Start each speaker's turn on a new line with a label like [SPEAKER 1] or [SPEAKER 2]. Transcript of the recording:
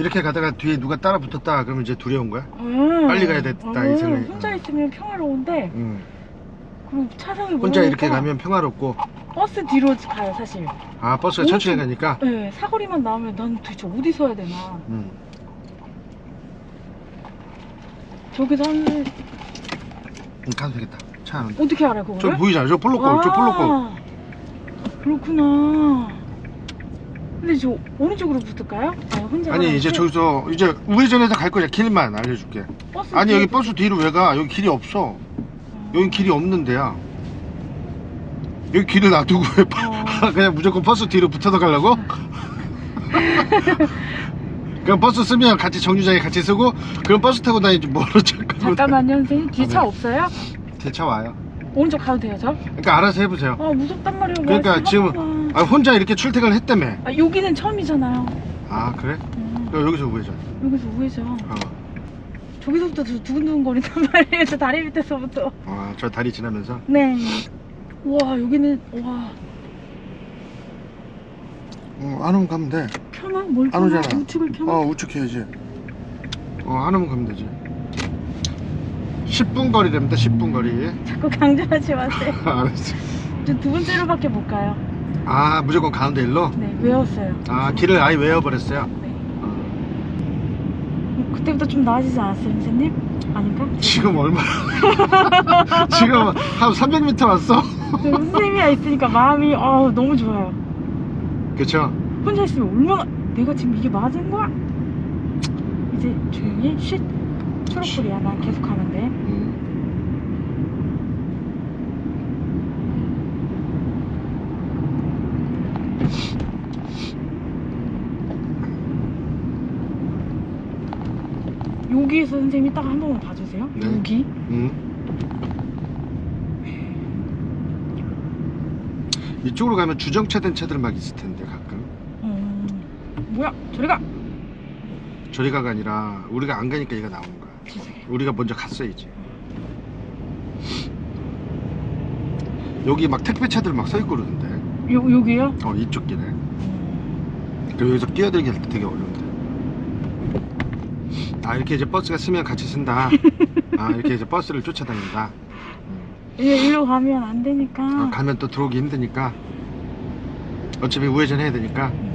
[SPEAKER 1] 이렇게 가다가 뒤에 누가 따라 붙었다 그러면 이제 두려운 거야?
[SPEAKER 2] 음.
[SPEAKER 1] 빨리 가야 됐다, 이 생각이.
[SPEAKER 2] 혼자 있으면 평화로운데
[SPEAKER 1] 응.
[SPEAKER 2] 그리고 차상에
[SPEAKER 1] 혼자 이렇게
[SPEAKER 2] 모르니까
[SPEAKER 1] 가면 평화롭고
[SPEAKER 2] 버스 뒤로 가요 사실.
[SPEAKER 1] 아 버스가 천천히 가니까
[SPEAKER 2] 네 사거리만 나오면 난 도대체 어디 서야 되나.
[SPEAKER 1] 응.
[SPEAKER 2] 저기서 한
[SPEAKER 1] 응, 가도 되겠다 차안 온다
[SPEAKER 2] 어떻게 알아 그거를?
[SPEAKER 1] 저 보이잖아 저 볼록골 저 볼록골
[SPEAKER 2] 아, 그렇구나. 근데 저 어느 쪽으로 붙을까요? 아, 혼자
[SPEAKER 1] 아니
[SPEAKER 2] 가라고?
[SPEAKER 1] 이제 저기서 이제 우회전해서 갈 거야 길만 알려줄게
[SPEAKER 2] 버스
[SPEAKER 1] 아니
[SPEAKER 2] 뒤에
[SPEAKER 1] 여기 버스 뒤로 왜 가? 여기 길이 없어
[SPEAKER 2] 어.
[SPEAKER 1] 여기 길이 없는 데야 여기 길을 놔두고 왜
[SPEAKER 2] 어.
[SPEAKER 1] 그냥 무조건 버스 뒤로 붙어서 가려고? 그럼 버스 쓰면 같이 정류장에 같이 쓰고 그럼 버스 타고 다니지 뭐로 잠깐만
[SPEAKER 2] 잠깐만요 선생님 뒤에 차
[SPEAKER 1] 네.
[SPEAKER 2] 없어요?
[SPEAKER 1] 대차 와요
[SPEAKER 2] 오른쪽 가도 돼요 저?
[SPEAKER 1] 그러니까 알아서 해보세요
[SPEAKER 2] 아 무섭단 말이에요
[SPEAKER 1] 그러니까 지금. 아, 혼자 이렇게 출퇴근을 했다며
[SPEAKER 2] 아 여기는 처음이잖아요
[SPEAKER 1] 아 그래?
[SPEAKER 2] 음,
[SPEAKER 1] 그럼 여기서 우회전
[SPEAKER 2] 여기서 우회죠
[SPEAKER 1] 어.
[SPEAKER 2] 저기서부터 저 두근두근 거린단 말이에요 저 다리 밑에서부터
[SPEAKER 1] 아, 저 다리 지나면서
[SPEAKER 2] 네 우와 여기는 와
[SPEAKER 1] 어, 안 오면 가면 돼
[SPEAKER 2] 켜놔?
[SPEAKER 1] 뭘안
[SPEAKER 2] 켜놔?
[SPEAKER 1] 오잖아.
[SPEAKER 2] 우측을 켜놔?
[SPEAKER 1] 어, 우측 해야지. 어, 안 오면 가면 되지. 10분 거리랍니다, 10분 거리.
[SPEAKER 2] 자꾸 강조하지 마세요
[SPEAKER 1] 알았어.
[SPEAKER 2] 저 두 번째로밖에 못 가요
[SPEAKER 1] 아, 무조건 가운데 일로?
[SPEAKER 2] 네 외웠어요
[SPEAKER 1] 아, 길을 아예 외워버렸어요.
[SPEAKER 2] 네
[SPEAKER 1] 어.
[SPEAKER 2] 음, 그때부터 좀 나아지지 않았어요 선생님? 아닌가?
[SPEAKER 1] 지금 얼마? 지금 한 300m 왔어?
[SPEAKER 2] 저 선생님이랑 있으니까 마음이 어, 너무 좋아요
[SPEAKER 1] 그쵸?
[SPEAKER 2] 혼자 있으면 얼마나 내가 지금 이게 맞은 거야? 이제 조용히 쉿 초록불이야 난 계속 가면 돼
[SPEAKER 1] 음.
[SPEAKER 2] 여기에서 선생님이 딱한 번만 봐주세요
[SPEAKER 1] 네.
[SPEAKER 2] 여기
[SPEAKER 1] 음. 이쪽으로 가면 주정차된 차들 막 있을 텐데, 가끔.
[SPEAKER 2] 어... 뭐야 저리 가
[SPEAKER 1] 저리 가가 아니라, 우리가 안 가니까 얘가 나오는 거야. 우리가 먼저 갔어야지. 여기 막 택배 차들 막 서 있고 그러던데.
[SPEAKER 2] 요, 여기요?
[SPEAKER 1] 어 이쪽 길에.
[SPEAKER 2] 음,
[SPEAKER 1] 그리고 여기서 끼어들기 할 때 되게 어려운데. 아 이렇게 이제 버스가 쓰면 같이 쓴다. 아 이렇게 이제 버스를 쫓아다닌다. 음.
[SPEAKER 2] 이제 일로 가면 안 되니까
[SPEAKER 1] 어, 가면 또 들어오기 힘드니까. 어차피 우회전 해야 되니까.
[SPEAKER 2] 음.